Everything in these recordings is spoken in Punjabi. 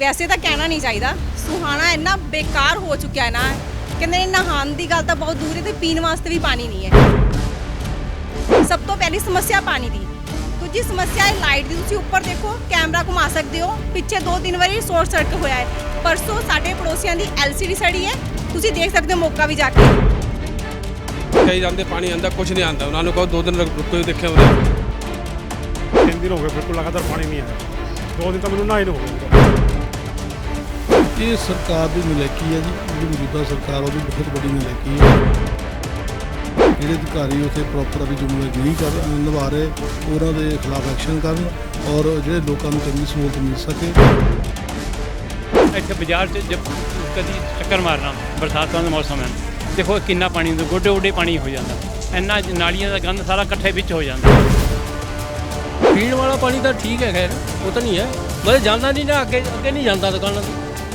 ਵੈਸੇ ਤਾਂ ਕਹਿਣਾ ਨਹੀਂ ਚਾਹੀਦਾ। ਸੁਹਾਣਾ ਇੰਨਾ ਬੇਕਾਰ ਹੋ ਚੁੱਕਿਆ ਹੈ ਨਾ ਕਹਿੰਦੇ ਨੇ ਨਹਾਉਣ ਦੀ ਗੱਲ ਤਾਂ ਬਹੁਤ ਦੂਰ ਹੈ ਤੇ ਪੀਣ ਵਾਸਤੇ ਵੀ ਪਾਣੀ ਨਹੀਂ ਹੈ। ਸਭ ਤੋਂ ਪਹਿਲੀ ਸਮੱਸਿਆ ਪਾਣੀ ਦੀ। ਦੂਜੀ ਸਮੱਸਿਆ ਹੈ ਲਾਈਟ ਦੀ। ਤੁਸੀਂ ਉੱਪਰ ਦੇਖੋ ਕੈਮਰਾ ਘੁਮਾ ਸਕਦੇ ਹੋ। ਪਿੱਛੇ ਦੋ ਤਿੰਨ ਵਾਰੀ ਸ਼ੋਰਟ ਸਰਕਟ ਹੋਇਆ ਹੈ। ਪਰਸੋਂ ਸਾਡੇ ਪੜੋਸੀਆਂ ਦੀ ਐਲਸੀਡੀ ਸੜੀ ਹੈ। ਤੁਸੀਂ ਦੇਖ ਸਕਦੇ ਹੋ ਮੌਕਾ ਵੀ ਜਾ ਕੇ। ਕਈ ਜਾਂਦੇ ਪਾਣੀ ਆਂਦਾ ਕੁਝ ਨਹੀਂ ਆਂਦਾ ਉਹਨਾਂ ਨੂੰ ਕਹੋ ਦੋ ਦਿਨ ਰੁਕ- ਦੇਖਿਆ ਉਹਦੇ ਤਿੰਨ ਦਿਨ ਹੋ ਗਏ ਬਿਲਕੁਲ ਲਗਾਤਾਰ ਪਾਣੀ ਨਹੀਂ ਆਇਆ। ਦੋ ਦਿਨ ਤਾਂ ਮੈਨੂੰ ਨਹਾਏ ਨੂੰ ਹੋ ਇਹ ਸਰਕਾਰ ਦੀ ਨਲਾਇਕੀ ਹੈ ਜੀ ਜਿਹੜੀ ਮੌਜੂਦਾ ਸਰਕਾਰ ਉਹਦੀ ਬਹੁਤ ਵੱਡੀ ਨਲਾਇਕੀ ਹੈ। ਜਿਹੜੇ ਅਧਿਕਾਰੀ ਉੱਥੇ ਪ੍ਰੋਪਰ ਆਪਣੀ ਜ਼ਿੰਮੇਵਾਰੀ ਨਹੀਂ ਕਰ ਨਿਭਾ ਰਹੇ ਉਹਨਾਂ ਦੇ ਖਿਲਾਫ ਐਕਸ਼ਨ ਕਰਨ ਔਰ ਜਿਹੜੇ ਲੋਕਾਂ ਨੂੰ ਚੰਗੀ ਸਹੂਲਤ ਮਿਲ ਸਕੇ। ਇੱਥੇ ਬਾਜ਼ਾਰ 'ਚ ਜਦ ਕਦੀ ਚੱਕਰ ਮਾਰਨਾ ਬਰਸਾਤਾਂ ਦਾ ਮੌਸਮ ਹੈ ਦੇਖੋ ਕਿੰਨਾ ਪਾਣੀ ਹੁੰਦਾ ਗੋਡੇ ਗੋਡੇ ਪਾਣੀ ਹੋ ਜਾਂਦਾ। ਇੰਨਾ ਨਾਲੀਆਂ ਦਾ ਗੰਦ ਸਾਰਾ ਇਕੱਠੇ ਵਿੱਚ ਹੋ ਜਾਂਦਾ। ਪੀਣ ਵਾਲਾ ਪਾਣੀ ਤਾਂ ਠੀਕ ਹੈ ਖੈਰ ਉਹ ਤਾਂ ਨਹੀਂ ਹੈ। ਮਤਲਬ ਜਾਂਦਾ ਨਹੀਂ ਨਾ ਅੱਗੇ ਅੱਗੇ ਨਹੀਂ ਜਾਂਦਾ ਦੁਕਾਨਾਂ ਤੇ।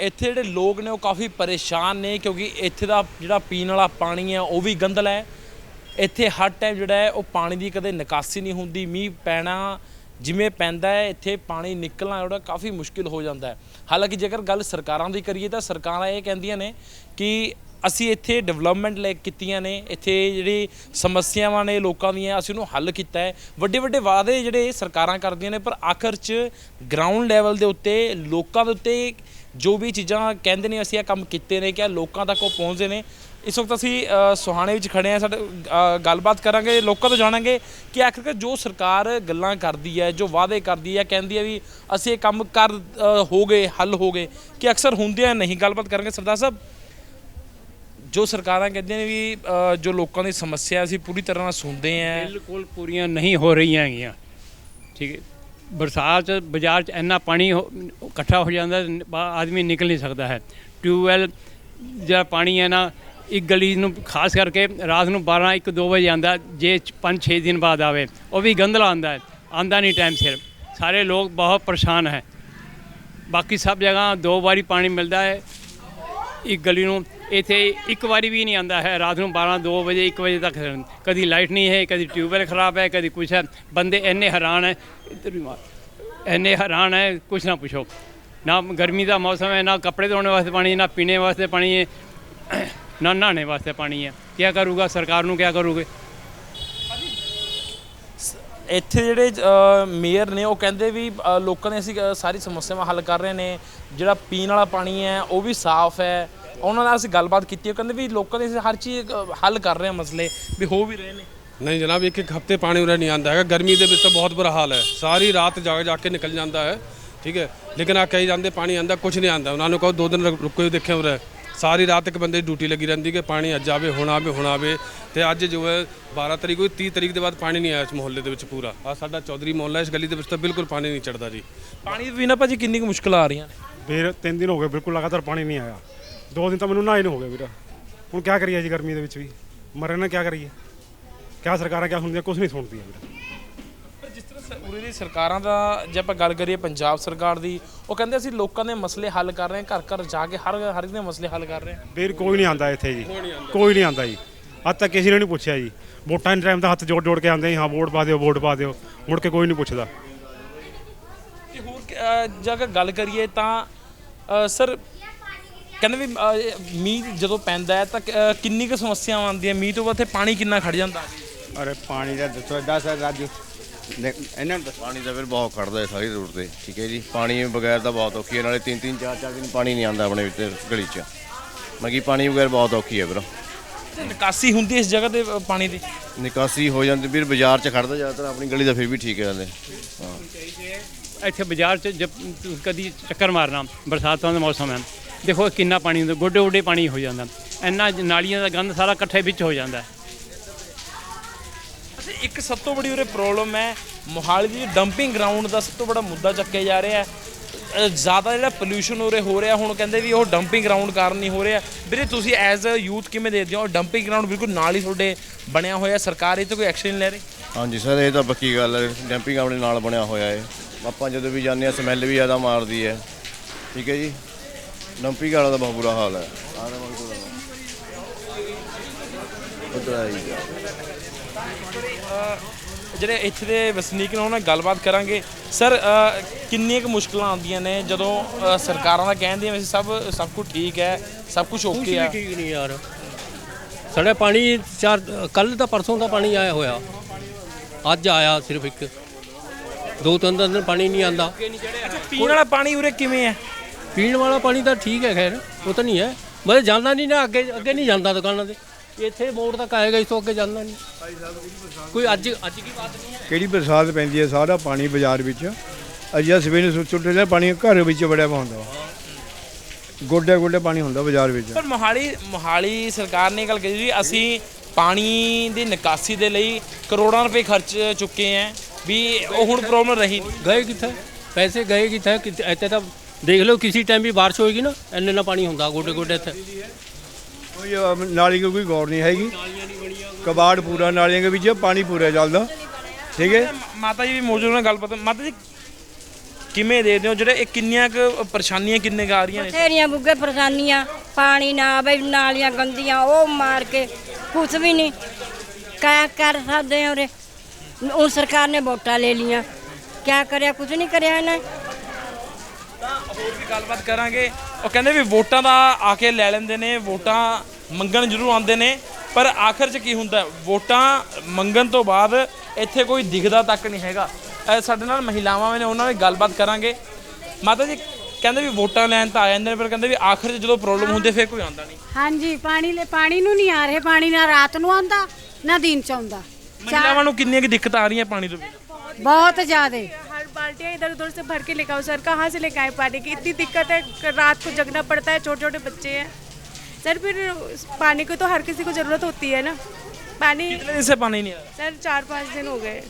ਇੱਥੇ ਜਿਹੜੇ ਲੋਕ ਨੇ ਉਹ ਕਾਫੀ ਪਰੇਸ਼ਾਨ ਨੇ ਕਿਉਂਕਿ ਇੱਥੇ ਦਾ ਜਿਹੜਾ ਪੀਣ ਵਾਲਾ ਪਾਣੀ ਹੈ ਉਹ ਵੀ ਗੰਦਲਾ ਹੈ। ਇੱਥੇ ਹਰ ਟਾਈਮ ਜਿਹੜਾ ਹੈ ਉਹ ਪਾਣੀ ਦੀ ਕਦੇ ਨਿਕਾਸੀ ਨਹੀਂ ਹੁੰਦੀ, ਮੀਂਹ ਪੈਣਾ ਜਿਵੇਂ ਪੈਂਦਾ ਹੈ, ਇੱਥੇ ਪਾਣੀ ਨਿਕਲਣਾ ਜਿਹੜਾ ਕਾਫੀ ਮੁਸ਼ਕਿਲ ਹੋ ਜਾਂਦਾ ਹੈ। ਹਾਲਾਂਕਿ ਜੇਕਰ ਗੱਲ ਸਰਕਾਰਾਂ ਦੀ ਕਰੀਏ ਤਾਂ ਸਰਕਾਰਾਂ ਇਹ ਕਹਿੰਦੀਆਂ ਨੇ ਕਿ ਅਸੀਂ ਇੱਥੇ ਡਿਵੈਲਪਮੈਂਟ ਲੈ ਕੀਤੀਆਂ ਨੇ, ਇੱਥੇ ਜਿਹੜੀ ਸਮੱਸਿਆਵਾਂ ਨੇ ਲੋਕਾਂ ਦੀਆਂ ਅਸੀਂ ਉਹਨੂੰ ਹੱਲ ਕੀਤਾ ਹੈ। ਵੱਡੇ ਵੱਡੇ ਵਾਅਦੇ ਜਿਹੜੇ ਸਰਕਾਰਾਂ ਕਰਦੀਆਂ ਨੇ, ਪਰ ਆਖਰ 'ਚ ਗਰਾਊਂਡ ਲੈਵਲ ਦੇ ਉੱਤੇ, ਲੋਕਾਂ ਦੇ ਉੱਤੇ ਜੋ ਵੀ ਚੀਜ਼ਾਂ ਕਹਿੰਦੇ ਨੇ, ਅਸੀਂ ਇਹ ਕੰਮ ਕੀਤੇ ਨੇ ਕਿ ਲੋਕਾਂ ਤੱਕ ਉਹ ਪਹੁੰਚਦੇ ਨੇ। ਇਸ ਵਕਤ ਅਸੀਂ ਸੁਹਾਣੇ ਵਿੱਚ ਖੜੇ ਆ ਸਾਡੇ ਗੱਲਬਾਤ ਕਰਾਂਗੇ, ਲੋਕਾਂ ਤੋਂ ਜਾਣਾਂਗੇ ਕਿ ਆਖਿਰਕਾਰ ਜੋ ਸਰਕਾਰ ਗੱਲਾਂ ਕਰਦੀ ਹੈ, ਜੋ ਵਾਅਦੇ ਕਰਦੀ ਹੈ, ਕਹਿੰਦੀ ਹੈ ਵੀ ਅਸੀਂ ਇਹ ਕੰਮ ਕਰ ਹੋ ਗਏ, ਹੱਲ ਹੋ ਗਏ, ਕਿ ਅਕਸਰ ਹੁੰਦੇ ਆ ਨਹੀਂ। ਗੱਲਬਾਤ ਕਰਾਂਗੇ ਸਰਦਾਰ ਸਾਹਿਬ। ਜੋ ਸਰਕਾਰਾਂ ਕਹਿੰਦੀਆਂ ਨੇ ਵੀ ਜੋ ਲੋਕਾਂ ਦੀ ਸਮੱਸਿਆ ਅਸੀਂ ਪੂਰੀ ਤਰ੍ਹਾਂ ਨਾਲ ਸੁਣਦੇ ਆ ਬਿਲਕੁਲ ਪੂਰੀਆਂ ਨਹੀਂ ਹੋ ਰਹੀਆਂ ਹੈਗੀਆਂ। ਠੀਕ ਹੈ। ਬਰਸਾਤ 'ਚ, ਬਾਜ਼ਾਰ 'ਚ ਇੰਨਾ ਪਾਣੀ ਹੋ- ਇਕੱਠਾ ਹੋ ਜਾਂਦਾ ਆਦਮੀ ਨਿਕਲ ਨਹੀਂ ਸਕਦਾ ਹੈ। ਟਿਊਬਵੈਲ ਜਿਹੜਾ ਪਾਣੀ ਹੈ ਨਾ, ਇੱਕ ਗਲੀ ਨੂੰ ਖਾਸ ਕਰਕੇ ਰਾਤ ਨੂੰ 12 1 2 ਵਜੇ ਆਂਦਾ ਜੇ 5 6 ਦਿਨ ਬਾਅਦ ਆਵੇ, ਉਹ ਵੀ ਗੰਦਲਾ ਆਂਦਾ ਹੈ ਆਂਦਾ ਨਹੀਂ ਟਾਈਮ ਸਿਰ। ਸਾਰੇ ਲੋਕ ਬਹੁਤ ਪਰੇਸ਼ਾਨ ਹੈ। ਬਾਕੀ ਸਭ ਜਗ੍ਹਾ ਦੋ ਵਾਰੀ ਪਾਣੀ ਮਿਲਦਾ ਹੈ, ਇੱਕ ਗਲੀ ਨੂੰ ਇੱਥੇ ਇੱਕ ਵਾਰੀ ਵੀ ਨਹੀਂ ਆਂਦਾ ਹੈ। ਰਾਤ ਨੂੰ 12 2 ਵਜੇ 1 ਵਜੇ ਤੱਕ ਕਦੀ ਲਾਈਟ ਨਹੀਂ ਹੈ, ਕਦੀ ਟਿਊਬਵੈਲ ਖਰਾਬ ਹੈ, ਕਦੀ ਕੁਛ ਹੈ। ਬੰਦੇ ਇੰਨੇ ਹੈਰਾਨ ਹੈ। ਇੱਧਰ ਇੰਨੇ ਹੈਰਾਨ ਹੈ, ਕੁਛ ਨਾ ਪੁੱਛੋ। ਨਾ ਗਰਮੀ ਦਾ ਮੌਸਮ ਹੈ, ਨਾ ਕੱਪੜੇ ਧੋਣ ਵਾਸਤੇ ਪਾਣੀ, ਨਾ ਪੀਣੇ ਵਾਸਤੇ ਪਾਣੀ ਹੈ, ਨਾ ਨਹਾਣੇ ਵਾਸਤੇ ਪਾਣੀ ਹੈ। ਕੀ ਕਰੂਗਾ? ਸਰਕਾਰ ਨੂੰ ਕੀ ਕਰੂਗੇ? ਇੱਥੇ ਜਿਹੜੇ ਮੇਅਰ ਨੇ, ਉਹ ਕਹਿੰਦੇ ਵੀ ਲੋਕਾਂ ਦੇ ਅਸੀਂ ਸਾਰੀ ਸਮੱਸਿਆਵਾਂ ਹੱਲ ਕਰ ਰਹੇ ਨੇ। ਜਿਹੜਾ ਪੀਣ ਵਾਲਾ ਪਾਣੀ ਹੈ, ਉਹ ਵੀ ਸਾਫ਼ ਹੈ। ਉਹਨਾਂ ਨਾਲ ਅਸੀਂ ਗੱਲਬਾਤ ਕੀਤੀ ਉਹ ਕਹਿੰਦੇ ਵੀ ਲੋਕਾਂ ਦੇ ਅਸੀਂ ਹਰ ਚੀਜ਼ ਅ, ਹੱਲ ਕਰ ਰਹੇ ਹਾਂ ਮਸਲੇ ਵੀ ਹੋ ਵੀ ਰਹੇ ਨੇ। ਨਹੀਂ ਜਨਾਬ ਇੱਕ ਇੱਕ ਹਫ਼ਤੇ ਪਾਣੀ ਉਰੇ ਨਹੀਂ ਆਂਦਾ ਹੈਗਾ। ਗਰਮੀ ਦੇ ਵਿੱਚ ਤਾਂ ਬਹੁਤ ਬੁਰਾ ਹਾਲ ਹੈ। ਸਾਰੀ ਰਾਤ ਜਾ ਜਾ ਕੇ ਨਿਕਲ ਜਾਂਦਾ ਹੈ। ਠੀਕ ਹੈ? ਲੇਕਿਨ ਆ ਕਈ ਜਾਂਦੇ ਪਾਣੀ ਆਂਦਾ ਕੁਝ ਨਹੀਂ ਆਂਦਾ ਉਹਨਾਂ ਨੂੰ ਕਹੋ ਦੋ ਦਿਨ ਰੁਕ- ਰੁਕੋ ਦੇਖਿਆ ਉਰੇ। ਸਾਰੀ ਰਾਤ ਇੱਕ ਬੰਦੇ ਦੀ ਡਿਊਟੀ ਲੱਗੀ ਰਹਿੰਦੀ ਕਿ ਪਾਣੀ ਅੱਜ ਆਵੇ ਹੁਣ ਆਵੇ ਹੁਣ ਆਵੇ। ਤੇ ਅੱਜ ਜੋ ਹੈ 12 ਤਰੀਕ ਹੋਈ 30 ਤਰੀਕ ਦੇ ਬਾਅਦ ਪਾਣੀ ਨਹੀਂ ਆਇਆ ਇਸ ਮੁਹੱਲੇ ਦੇ ਵਿੱਚ ਪੂਰਾ। ਆ ਸਾਡਾ ਚੌਧਰੀ ਮੁਹੱਲਾ ਇਸ ਗਲੀ ਦੇ ਵਿੱਚ ਤਾਂ ਬਿਲਕੁਲ ਪਾਣੀ ਨਹੀਂ ਚੜਦਾ ਜੀ। ਪਾਣੀ ਦੇ ਬਿਨਾਂ ਭਾਜੀ ਕਿੰਨੀ ਕੁ ਮੁਸ਼ਕਲ ਆ ਰਹੀਆਂ ਨੇ? ਫਿਰ ਤਿੰਨ ਦਿਨ ਹੋ ਗਏ ਬਿਲਕੁਲ ਲਗਾਤਾਰ ਪਾਣੀ ਨਹੀਂ ਆਇਆ। ਦੋ ਦਿਨ ਤਾਂ ਮੈਨੂੰ ਨਹਾਏ ਨੂੰ ਹੋ ਗਏ ਵੀਰਾ। ਹੁਣ ਕੀ ਕਰੀਏ ਜੀ ਗਰਮੀ ਦੇ ਵਿੱਚ ਵੀ? ਮਰੇ ਨਾ ਕੀ ਕਰੀਏ? ਕਿਆ ਸਰਕਾਰਾਂ ਕਿਆ ਸੁਣਦੀਆਂ ਕੁਝ ਨਹੀਂ ਸੁਣਦੀਆਂ ਵੀਰਾ। ਪਰ ਜਿਸ ਤਰ੍ਹਾਂ ਸ- ਉਰੇ ਦੀ ਸਰਕਾਰਾਂ ਦਾ ਜੇ ਆਪਾਂ ਗੱਲ ਕਰੀਏ ਪੰਜਾਬ ਸਰਕਾਰ ਦੀ ਉਹ ਕਹਿੰਦੇ ਅਸੀਂ ਲੋਕਾਂ ਦੇ ਮਸਲੇ ਹੱਲ ਕਰ ਰਹੇ ਹਾਂ ਘਰ ਘਰ ਜਾ ਕੇ ਹਰ ਹਰ ਇੱਕ ਦੇ ਮਸਲੇ ਹੱਲ ਕਰ ਰਹੇ ਹਾਂ। ਵੀਰ ਕੋਈ ਨਹੀਂ ਆਂਦਾ ਇੱਥੇ ਜੀ। ਕੋਈ ਨਹੀਂ ਆਂਦਾ। ਜੀ। ਅੱਜ ਤੱਕ ਕਿਸੇ ਨੇ ਨਹੀਂ ਪੁੱਛਿਆ ਜੀ। ਵੋਟਾਂ ਦੇ ਟਾਈਮ ਤਾਂ ਹੱਥ ਜੋੜ ਜੋੜ ਕੇ ਆਉਂਦੇ ਜੀ ਹਾਂ ਵੋਟ ਪਾ ਦਿਓ ਵੋਟ ਪਾ ਦਿਓ। ਮੁੜ ਕੇ ਕੋਈ ਨਹੀਂ ਪੁੱਛਦਾ। ਤੇ ਹੋਰ ਕ- ਅਹ ਜੇ ਅਗਰ ਗੱਲ ਕਰੀਏ ਤਾਂ ਅਹ ਸਰ ਕਹਿੰਦੇ ਵੀ ਅਹ ਮੀਂਹ ਜਦੋਂ ਪੈਂਦਾ ਹੈ ਤਾਂ ਕ- ਅਹ ਕਿੰਨੀ ਕੁ ਸਮੱਸਿਆਵਾਂ ਆਉਂਦੀਆਂ? ਮੀਂਹ ਤੋਂ ਬਾਅਦ ਇੱਥੇ ਪਾਣੀ ਕਿੰਨਾ ਖੜ ਜਾਂਦਾ? ਅਰੇ ਪਾਣੀ ਦਾ ਦੱਸੋ ਦੱਸ ਰਾਜੂ ਦੇਖ, ਇਹਨਾਂ ਨੂੰ ਦੱਸੋ। ਪਾਣੀ ਤਾਂ ਫਿਰ ਬਹੁਤ ਖੜਦਾ ਹੈ ਸਾਰੀ ਰੋਡ ਤੇ ਠੀਕ ਹੈ ਜੀ। ਪਾਣੀ ਬਗੈਰ ਤਾਂ ਬਹੁਤ ਔਖੀ ਹੈ ਨਾਲੇ ਤਿੰਨ ਤਿੰਨ ਚਾਰ ਚਾਰ ਦਿਨ ਪਾਣੀ ਨਹੀਂ ਆਉਂਦਾ ਆਪਣੇ ਵਿੱਚ ਗਲੀ 'ਚ। ਮਗੀ ਪਾਣੀ ਬਗੈਰ ਬਹੁਤ ਔਖੀ ਹੈ ਵੀਰੋ। ਤੇ ਨਿਕਾਸੀ ਹੁੰਦੀ ਇਸ ਜਗ੍ਹਾ ਤੇ ਪਾਣੀ ਦੀ? ਨਿਕਾਸੀ ਹੋ ਜਾਂਦੀ ਵੀਰ ਬਾਜ਼ਾਰ 'ਚ ਖੜਦਾ ਜ਼ਿਆਦਾਤਰ ਆਪਣੀ ਗਲੀ ਦਾ ਫਿਰ ਵੀ ਠੀਕ ਹੈ ਹਲੇ ਹਾਂ। ਇੱਥੇ ਬਾਜ਼ਾਰ 'ਚ ਜਦ ਕਦੀ ਚੱਕਰ ਮਾਰਨਾ ਬਰਸਾਤਾਂ ਦਾ ਮੌਸਮ ਹੈ ਦੇਖੋ ਕਿੰਨਾ ਪਾਣੀ ਹੁੰਦਾ ਗੋਡੇ ਗੋਡੇ ਪਾਣੀ ਹੋ ਜਾਂਦਾ। ਇੰਨਾ ਨਾਲੀਆਂ ਦਾ ਗੰਦ ਸਾਰਾ ਇਕੱਠੇ ਵਿੱਚ ਹੋ ਜਾਂਦਾ। ਅੱਛਾ ਇੱਕ ਸਭ ਤੋਂ ਬੜੀ ਉਰੇ ਪ੍ਰੋਬਲਮ ਹੈ ਮੋਹਾਲੀ ਦੀ ਡੰਪਿੰਗ ਗਰਾਊਂਡ ਦਾ ਸਭ ਤੋਂ ਬੜਾ ਮੁੱਦਾ ਚੱਕਿਆ ਜਾ ਰਿਹਾ ਹੈ। ਜ਼ਿਆਦਾ ਜਿਹੜਾ ਪੋਲੂਸ਼ਨ ਉਰੇ ਹੋ ਰਿਹਾ ਹੁਣ ਕਹਿੰਦੇ ਵੀ ਉਹ ਡੰਪਿੰਗ ਗਰਾਊਂਡ ਕਾਰਨ ਨਹੀਂ ਹੋ ਰਿਹਾ। ਵੀਰੇ ਤੁਸੀਂ ਐਜ਼ ਅ ਯੂਥ ਕਿਵੇਂ ਦੇਖਦੇ ਹੋ? ਡੰਪਿੰਗ ਗਰਾਊਂਡ ਬਿਲਕੁਲ ਨਾਲ ਹੀ ਤੁਹਾਡੇ ਬਣਿਆ ਹੋਇਆ ਸਰਕਾਰ ਇਹ ਤੇ ਕੋਈ ਐਕਸ਼ਨ ਨਹੀਂ ਲੈ ਰਹੀ? ਹਾਂਜੀ ਸਰ ਇਹ ਤਾਂ ਪੱਕੀ ਗੱਲ ਹੈ ਡੈਂਪਿੰਗ ਆਪਣੇ ਨਾਲ ਬਣਿਆ ਹੋਇਆ ਹੈ। ਆਪਾਂ ਜਦੋਂ ਵੀ ਜਾਂਦੇ ਆ ਸਮੈਲ ਵੀ ਜ਼ਿਆਦਾ ਮਾਰਦੀ ਹੈ। ਠੀਕ ਹੈ ਜੀ? ਡੰਪਿੰਗ ਵਾਲਾ ਦਾ ਬਹੁਤ ਬੁਰਾ ਹਾਲ ਹੈ। ਆਹ ਜਾ ਜਿਹੜੇ ਇੱਥੇ ਦੇ ਵਸਨੀਕ ਨੇ ਉਹਨਾਂ ਨਾਲ ਗੱਲਬਾਤ ਕਰਾਂਗੇ। ਸਰ ਕਿੰਨੀਆਂ ਕੁ ਮੁਸ਼ਕਲਾਂ ਆਉਂਦੀਆਂ ਨੇ? ਜਦੋਂ ਸਰਕਾਰਾਂ ਦਾ ਕਹਿੰਦੀਆਂ ਵੈਸੇ ਸਭ ਸਭ ਕੁਝ ਠੀਕ ਹੈ ਸਭ ਕੁਝ ਓਕੇ ਆ। ਠੀਕ ਨਹੀਂ ਯਾਰ। ਸਾਡੇ ਪਾਣੀ ਚਾਰ ਕੱਲ ਦਾ ਪਰਸੋਂ ਦਾ ਪਾਣੀ ਆਇਆ ਹੋਇਆ। ਅੱਜ ਆਇਆ ਸਿਰਫ ਇੱਕ। ਦੋ ਤਿੰਨ ਦਿਨ ਪਾਣੀ ਨਹੀਂ ਆਂਦਾ ਪੀਣ ਵਾਲਾ ਪਾਣੀ ਉਰੇ ਕਿਵੇਂ ਹੈ? ਪੀਣ ਵਾਲਾ ਪਾਣੀ ਤਾਂ ਠੀਕ ਹੈ ਖੈਰ ਉਹ ਤਾਂ ਨਹੀਂ ਹੈ। ਮਤਲਬ ਜਾਂਦਾ ਨਹੀਂ ਨਾ ਅੱਗੇ ਅੱਗੇ ਨਹੀਂ ਜਾਂਦਾ ਦੁਕਾਨਾਂ ਤੇ। ਇੱਥੇ ਮੋੜ ਤੱਕ ਆਏਗਾ ਇਸ ਤੋਂ ਅੱਗੇ ਜਾਂਦਾ ਨਹੀਂ। ਕੋਈ ਅੱਜ ਅੱਜ ਕੀ ਬਾਤ ਨਹੀਂ ਹੈ। ਕਿਹੜੀ ਬਰਸਾਤ ਪੈਂਦੀ ਹੈ ਸਾਰਾ ਪਾਣੀ ਬਾਜ਼ਾਰ ਵਿੱਚ? ਅਜਿਹਾ ਸਵੇਰੇ ਸੁੱਟ ਸੁੱਟ ਲਿਆ ਪਾਣੀ ਘਰ ਵਿੱਚ ਵੜਿਆ ਹੁੰਦਾ। ਗੋਡੇ ਗੋਡੇ ਪਾਣੀ ਹੁੰਦਾ ਬਾਜ਼ਾਰ ਵਿੱਚ। ਪਰ ਮੋਹਾਲੀ ਮੋਹਾਲੀ ਸਰਕਾਰ ਨੇ ਗੱਲ ਕਹੀ ਜੀ ਅਸੀਂ ਪਾਣੀ ਦੀ ਨਿਕਾਸੀ ਦੇ ਲਈ ਕਰੋੜਾਂ ਰੁਪਏ ਖਰਚ ਚੁੱਕੇ ਹੈ ਵੀ ਉਹ ਹੁਣ ਪ੍ਰੋਬਲਮ ਰਹੀ ਨਹੀਂ। ਗਏ ਕਿੱਥੇ? ਪੈਸੇ ਗਏ ਕਿੱਥੇ? ਕਿਤੇ ਇੱਥੇ ਤਾਂ ਦੇਖ ਲਓ ਕਿਸੇ ਟਾਈਮ ਵੀ ਬਾਰਿਸ਼ ਹੋਏਗੀ ਨਾ ਇੰਨੇ ਨਾ ਪਾਣੀ ਹੁੰਦਾ ਗੋਡੇ ਗੋਡੇ ਇੱਥੇ। ਕੋਈ ਅਹ, ਨਾਲੀ ਕੋਈ ਗੌਰ ਨਹੀਂ ਹੈਗੀ। ਕਬਾੜ ਪੂਰਾ ਨਾਲੀਆਂ ਦੇ ਵਿੱਚ ਪਾਣੀ ਪੂਰਾ ਚੱਲਦਾ। ਠੀਕ ਹੈ? ਮਾਤਾ ਜੀ ਵੀ ਮੌਜੂਦ ਨੇ ਗੱਲਬਾਤ ਮਾਤਾ ਜੀ ਕਿਵੇਂ ਦੇਖਦੇ ਹੋ ਜਿਹੜੇ ਇਹ ਕਿੰਨੀਆਂ ਕੁ ਪਰੇਸ਼ਾਨੀਆਂ ਕਿੰਨੇ ਕੁ ਆ ਰਹੀਆਂ ਨੇ? ਬਥੇਰੀਆਂ ਬੁੱਗੇ ਪਰੇਸ਼ਾਨੀਆਂ ਪਾਣੀ ਨਾ ਆਵੇ ਨਾਲੀਆਂ ਗੰਦੀਆਂ ਉਹ ਮਾਰ ਕੇ ਕੁਛ ਵੀ ਨਹੀਂ। ਕਿਆ ਕਰ ਸਕਦੇ ਹਾਂ ਉਰੇ? ਹੁਣ ਸਰਕਾਰ ਨੇ ਵੋਟਾਂ ਲੈ ਲੀਆਂ ਕਿਆ ਕਰਿਆ? ਕੁਛ ਨਹੀਂ ਕਰਿਆ ਇਹਨੇ ਹੋਰ ਵੀ ਗੱਲਬਾਤ ਕਰਾਂਗੇ। ਉਹ ਕਹਿੰਦੇ ਵੀ ਵੋਟਾਂ ਦਾ ਆ ਕੇ ਲੈ ਲੈਂਦੇ ਨੇ ਵੋਟਾਂ ਮੰਗਣ ਜ਼ਰੂਰ ਆਉਂਦੇ ਨੇ। ਪਰ ਆਖਰ 'ਚ ਕੀ ਹੁੰਦਾ? ਵੋਟਾਂ ਮੰਗਣ ਤੋਂ ਬਾਅਦ ਇੱਥੇ ਕੋਈ ਦਿਖਦਾ ਤੱਕ ਨਹੀਂ ਹੈਗਾ। ਸਾਡੇ ਨਾਲ ਮਹਿਲਾਵਾਂ ਨੇ ਉਹਨਾਂ ਨਾਲ ਗੱਲਬਾਤ ਕਰਾਂਗੇ। ਮਾਤਾ ਜੀ ਕਹਿੰਦੇ ਵੀ ਵੋਟਾਂ ਲੈਣ ਤਾਂ ਆ ਜਾਂਦੇ ਨੇ ਪਰ ਕਹਿੰਦੇ ਵੀ ਆਖਰ 'ਚ ਜਦੋਂ ਪ੍ਰੋਬਲਮ ਹੁੰਦੀ ਫਿਰ ਕੋਈ ਆਉਂਦਾ ਨਹੀਂ। ਹਾਂਜੀ ਪਾਣੀ ਲੈ ਪਾਣੀ ਨੂੰ ਨਹੀਂ ਆ ਰਹੇ। ਪਾਣੀ ਨਾ ਰਾਤ ਨੂੰ ਆਉਂਦਾ ਨਾ ਦਿਨ ਚ ਆਉਂਦਾ। ਮਹਿਲਾਵਾਂ ਨੂੰ ਕਿੰਨੀਆਂ ਕੁ ਦਿੱਕਤਾਂ ਆ ਰਹੀਆਂ ਪਾਣੀ ਤੋਂ ਬਿਨਾਂ? ਬਹੁਤ ਜ਼ਿਆਦੇ। बाल्टियाँ इधर उधर से भर के लेकर आओ सर कहाँ से लेकर आए पानी की इतनी दिक्कत है रात को जगना पड़ता है छोटे छोटे बच्चे हैं सर फिर पानी की तो हर किसी को ज़रूरत होती है ना पानी ਕਿੰਨੇ ਦਿਨ ਸੇ ਪਾਣੀ ਨਹੀਂ ਆ ਰਿਹਾ सर चार पाँच दिन हो गए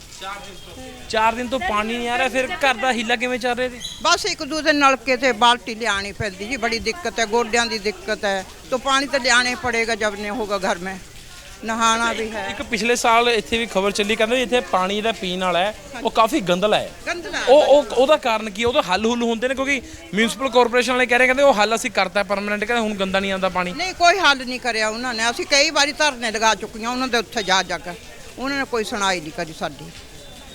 ਚਾਰ ਦਿਨ ਤੋਂ ਪਾਣੀ ਨਹੀਂ ਆ ਰਿਹਾ ਫਿਰ ਘਰ ਦਾ ਹੀਲਾ ਕਿਵੇਂ ਚੱਲ ਰਿਹਾ ਜੀ ਬਸ ਇੱਕ ਦੂਸਰੇ ਨਲਕੇ ਤੇ ਬਾਲਟੀ ਲਿਆਣੀ ਪੈਂਦੀ ਜੀ ਬੜੀ ਦਿੱਕਤ है गोड्या की दिक्कत है तो पानी तो लियाने पड़ेगा जब नहीं होगा घर में ਨਹਾਣਾ ਵੀ ਹੈ। ਇੱਕ ਪਿਛਲੇ ਸਾਲ ਇੱਥੇ ਵੀ ਖਬਰ ਚੱਲੀ ਕਹਿੰਦੇ ਇੱਥੇ ਪਾਣੀ ਜਿਹੜਾ ਪੀਣ ਵਾਲਾ ਉਹ ਕਾਫੀ ਗੰਦਲਾ ਹੈ। ਉਹ ਉਹ ਉਹਦਾ ਕਾਰਨ ਕੀ ਉਹਦਾ ਹੱਲ ਹੁੱਲ ਹੁੰਦੇ ਨੇ ਕਿਉਂਕਿ ਮਿਊਨਿਸਪਲ ਕਾਰਪੋਰੇਸ਼ਨ ਵਾਲੇ ਕਹਿ ਰਹੇ ਕਹਿੰਦੇ ਉਹ ਹੱਲ ਅਸੀਂ ਕਰਤਾ ਪਰਮਨੈਂਟ ਕਹਿੰਦੇ ਹੁਣ ਗੰਦਾ ਨਹੀਂ ਆਉਂਦਾ ਪਾਣੀ। ਨਹੀਂ ਕੋਈ ਹੱਲ ਨਹੀਂ ਕਰਿਆ ਉਹਨਾਂ ਨੇ। ਅਸੀਂ ਕਈ ਵਾਰੀ ਧਰਨੇ ਲਗਾ ਚੁੱਕੀਆਂ ਉਹਨਾਂ ਦੇ ਉੱਥੇ ਜਾ ਜਾ ਕੇ। ਉਹਨਾਂ ਨੇ ਕੋਈ ਸੁਣਾਈ ਨਹੀਂ ਕਰੀ ਸਾਡੀ।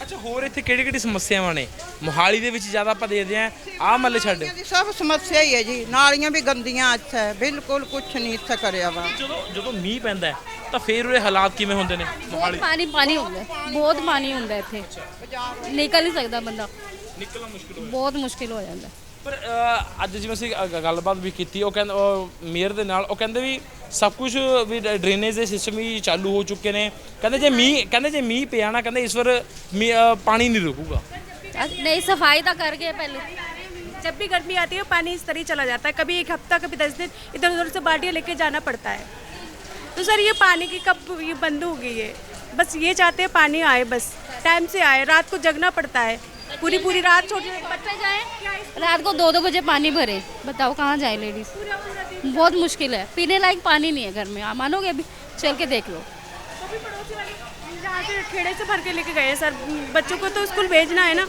ਅੱਛਾ ਹੋਰ ਇੱਥੇ ਕਿਹੜੀ ਕਿਹੜੀ ਸਮੱਸਿਆਵਾਂ ਨੇ? ਮੋਹਾਲੀ ਦੇ ਵਿੱਚ ਜ਼ਿਆਦਾ ਆਪਾਂ ਦੇਖਦੇ ਆਂ ਆਹ ਮੱਲੇ ਛੱਡ। ਇਹਦੀ ਸਭ ਸਮੱਸਿਆ ਹੀ ਹੈ ਜੀ। ਨਾਲੀਆਂ ਵੀ ਗੰਦੀਆਂ ਇੱਥੇ ਬਿਲਕੁਲ ਕੁਝ ਨਹੀਂ ਇੱਥੇ ਕਰਿਆ ਵਾ। ਜਦੋਂ ਜਦੋਂ ਮੀਂਹ ਪੈਂਦਾ ਹੈ, ਤਾਂ ਫਿਰ ਉਹਦੇ ਹਾਲਾਤ ਕਿਵੇਂ ਹੁੰਦੇ ਨੇ? ਮੋਹਾਲੀ ਪਾਣੀ ਪਾਣੀ ਹੁੰਦਾ ਹੈ। ਬਹੁਤ ਪਾਣੀ ਹੁੰਦਾ ਹੈ ਇੱਥੇ। ਨਿਕਲ ਨਹੀਂ ਸਕਦਾ ਬੰਦਾ। ਨਿਕਲਣਾ ਮੁਸ਼ਕਿਲ ਬਹੁਤ ਮੁਸ਼ਕਿਲ ਹੋ ਜਾਂਦਾ ਹੈ। ਪਰ ਅੱਜ ਜਿਵੇਂ ਅਸੀਂ ਅ, ਗੱਲਬਾਤ ਵੀ ਕੀਤੀ ਉਹ ਕਹਿੰਦੇ ਉਹ ਮੇਅਰ ਦੇ ਨਾਲ ਉਹ ਕਹਿੰਦੇ ਵੀ ਸਭ ਕੁਝ ਵੀ ਡਰੇਨੇਜ ਦੇ ਸਿਸਟਮ ਵੀ ਚਾਲੂ ਹੋ ਚੁੱਕੇ ਨੇ ਕਹਿੰਦੇ ਜੇ ਮੀਂਹ ਕਹਿੰਦੇ ਜੇ ਮੀਂਹ ਪਿਆ ਨਾ ਕਹਿੰਦੇ ਇਸ ਵਾਰ ਮੀਂਹ, ਅ, ਪਾਣੀ ਨਹੀਂ ਰੁਕੂਗਾ नहीं सफाई तो कर गए पहले जब भी गर्मी आती है पानी इस तरह ही चला जाता है कभी एक हफ्ता कभी दस दिन इधर उधर से बाल्टियाँ लेके जाना पड़ता है तो सर ये पानी की कब ये बंद हो गई है बस ये चाहते हैं पानी आए बस टाइम से आए रात को जगना पड़ता है पूरी पूरी रात छोटे बच्चे जाए रात को दो दो बजे पानी भरे बताओ कहाँ जाए लेडीज बहुत मुश्किल है पीने लायक पानी नहीं है घर में आप मानोगे अभी चल के देख लो यहाँ से खेड़े से भर के लेके गए हैं सर बच्चों को तो स्कूल भेजना है ना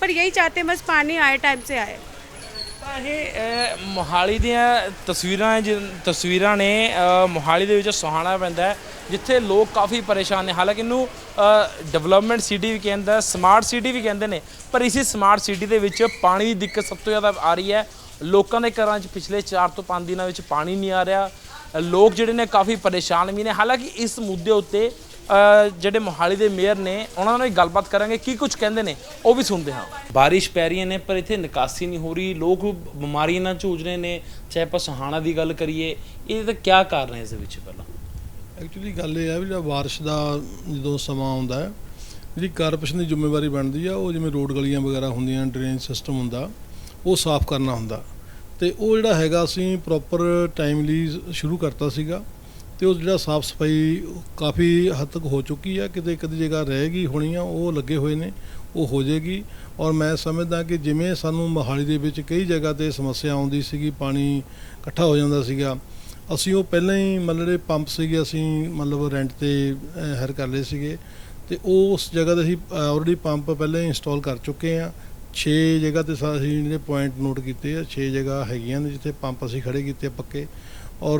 पर यही चाहते हैं बस पानी आए टाइम से आए ਤਾਂ ਇਹ ਅ, ਮੋਹਾਲੀ ਦੀਆਂ ਤਸਵੀਰਾਂ ਹੈ ਜਿ- ਤਸਵੀਰਾਂ ਨੇ ਅ, ਮੋਹਾਲੀ ਦੇ ਵਿੱਚ ਸੋਹਾਣਾ ਪੈਂਦਾ ਹੈ ਜਿੱਥੇ ਲੋਕ ਕਾਫੀ ਪਰੇਸ਼ਾਨ ਨੇ। ਹਾਲਾਂਕਿ ਇਹਨੂੰ ਡਿਵੈਲਪਮੈਂਟ ਸਿਟੀ ਵੀ ਕਹਿੰਦਾ ਸਮਾਰਟ ਸਿਟੀ ਵੀ ਕਹਿੰਦੇ ਨੇ। ਪਰ ਇਸੇ ਸਮਾਰਟ ਸਿਟੀ ਦੇ ਵਿੱਚ ਪਾਣੀ ਦੀ ਦਿੱਕਤ ਸਭ ਤੋਂ ਜ਼ਿਆਦਾ ਆ ਰਹੀ ਹੈ। ਲੋਕਾਂ ਦੇ ਘਰਾਂ 'ਚ ਪਿਛਲੇ 4 ਤੋਂ 5 ਦਿਨਾਂ ਵਿੱਚ ਪਾਣੀ ਨਹੀਂ ਆ ਰਿਹਾ। ਲੋਕ ਜਿਹੜੇ ਨੇ ਕਾਫੀ ਪਰੇਸ਼ਾਨ ਵੀ ਨੇ। ਹਾਲਾਂਕਿ ਇਸ ਮੁੱਦੇ ਉੱਤੇ ਜਿਹੜੇ ਮੋਹਾਲੀ ਦੇ ਮੇਅਰ ਨੇ, ਉਹਨਾਂ ਨਾਲ ਵੀ ਗੱਲਬਾਤ ਕਰਾਂਗੇ। ਕੀ ਕੁਝ ਕਹਿੰਦੇ ਨੇ, ਉਹ ਵੀ ਸੁਣਦੇ ਹਾਂ। ਬਾਰਿਸ਼ ਪੈ ਰਹੀਆਂ ਨੇ, ਪਰ ਇੱਥੇ ਨਿਕਾਸੀ ਨਹੀਂ ਹੋ ਰਹੀ। ਲੋਕ ਬਿਮਾਰੀਆਂ ਨਾਲ ਜੂਝ ਰਹੇ ਨੇ। ਚਾਹੇ ਆਪਾਂ ਸਹਾਣਾ ਦੀ ਗੱਲ ਕਰੀਏ, ਇਹ ਤਾਂ ਕੀ ਕਾਰਨ ਹੈ ਇਸ ਦੇ ਵਿੱਚ ਪਹਿਲਾਂ? ਐਕਚੁਅਲੀ ਗੱਲ ਇਹ ਆ ਵੀ ਜਿਹੜਾ ਬਾਰਿਸ਼ ਦਾ ਜਦੋਂ ਸਮਾਂ ਆਉਂਦਾ ਹੈ, ਜਿਹੜੀ ਕਾਰਪੋਰੇਸ਼ਨ ਦੀ ਜ਼ਿੰਮੇਵਾਰੀ ਬਣਦੀ ਆ, ਉਹ ਜਿਵੇਂ ਰੋਡ ਗਲੀਆਂ ਵਗੈਰਾ ਹੁੰਦੀਆਂ ਡਰੇਨ ਸਿਸਟਮ ਹੁੰਦਾ, ਉਹ ਸਾਫ਼ ਕਰਨਾ ਹੁੰਦਾ। ਤੇ ਉਹ ਜਿਹੜਾ ਹੈਗਾ ਅਸੀਂ ਪ੍ਰੋਪਰ ਟਾਈਮਲੀ ਸ਼ੁਰੂ ਕਰਤਾ ਸੀਗਾ, ਤੇ ਉਹ ਜਿਹੜਾ ਸਾਫ਼ ਸਫ਼ਾਈ ਕਾਫੀ ਹੱਦ ਤੱਕ ਹੋ ਚੁੱਕੀ ਆ, ਕਿਤੇ ਕਦੀ ਜਗ੍ਹਾ ਰਹਿ ਗਈ ਹੋਣੀ ਆ, ਉਹ ਲੱਗੇ ਹੋਏ ਨੇ, ਉਹ ਹੋ ਜਾਏਗੀ। ਔਰ ਮੈਂ ਸਮਝਦਾ ਕਿ ਜਿਵੇਂ ਸਾਨੂੰ ਮੋਹਾਲੀ ਦੇ ਵਿੱਚ ਕਈ ਜਗ੍ਹਾ ਤੇ ਸਮੱਸਿਆ ਆਉਂਦੀ ਸੀਗੀ, ਪਾਣੀ ਇਕੱਠਾ ਹੋ ਜਾਂਦਾ ਸੀਗਾ ਅਸੀਂ ਉਹ ਪਹਿਲਾਂ ਹੀ ਮਤਲਬ ਜਿਹੜੇ ਪੰਪ ਸੀਗੇ, ਅਸੀਂ ਮਤਲਬ ਰੈਂਟ ਤੇ ਹਾਇਰ ਕਰ ਲਏ ਸੀਗੇ। ਤੇ ਉਹ ਉਸ ਜਗ੍ਹਾ ਤੇ ਅਸੀਂ ਆਲਰੇਡੀ ਪੰਪ ਪਹਿਲਾਂ ਹੀ ਇੰਸਟਾਲ ਕਰ ਚੁੱਕੇ ਆ 6 ਜਗ੍ਹਾ ਤੇ ਸਾ- ਅਸੀਂ ਜਿਹੜੇ ਪੁਆਇੰਟ ਨੋਟ ਕੀਤੇ ਆ 6 ਜਗ੍ਹਾ ਹੈਗੀਆਂ ਨੇ ਜਿੱਥੇ ਪੰਪ ਅਸੀਂ ਖੜੇ ਕੀਤੇ ਆ ਪੱਕੇ। ਔਰ,